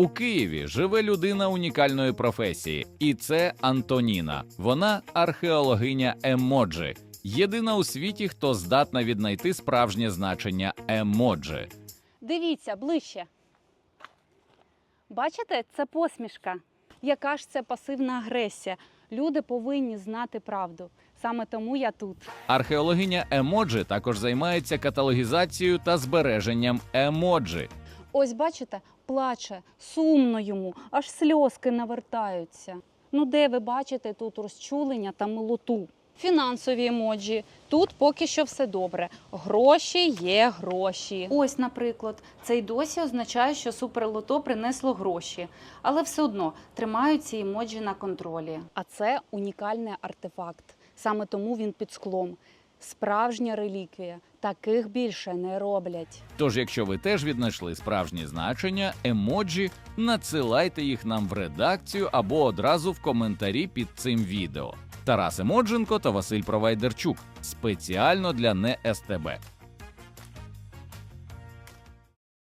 У Києві живе людина унікальної професії, і це Антоніна. Вона археологиня емоджі. Єдина у світі, хто здатна віднайти справжнє значення емоджі. Дивіться ближче. Бачите, це посмішка. Яка ж це пасивна агресія? Люди повинні знати правду. Саме тому я тут. Археологиня емоджі також займається каталогізацією та збереженням емоджі. Ось бачите, плаче, сумно йому, аж сльозки навертаються. Ну де ви бачите тут розчулення та милоту? Фінансові емоджі. Тут поки що все добре. Гроші є гроші. Ось, наприклад, це й досі означає, що суперлото принесло гроші, але все одно тримають ці емоджі на контролі. А це унікальний артефакт. Саме тому він під склом. Справжня реліквія. Таких більше не роблять. Тож, якщо ви теж віднайшли справжні значення емоджі, надсилайте їх нам в редакцію або одразу в коментарі під цим відео. Тарас Емодженко та Василь Провайдерчук спеціально для не СТБ.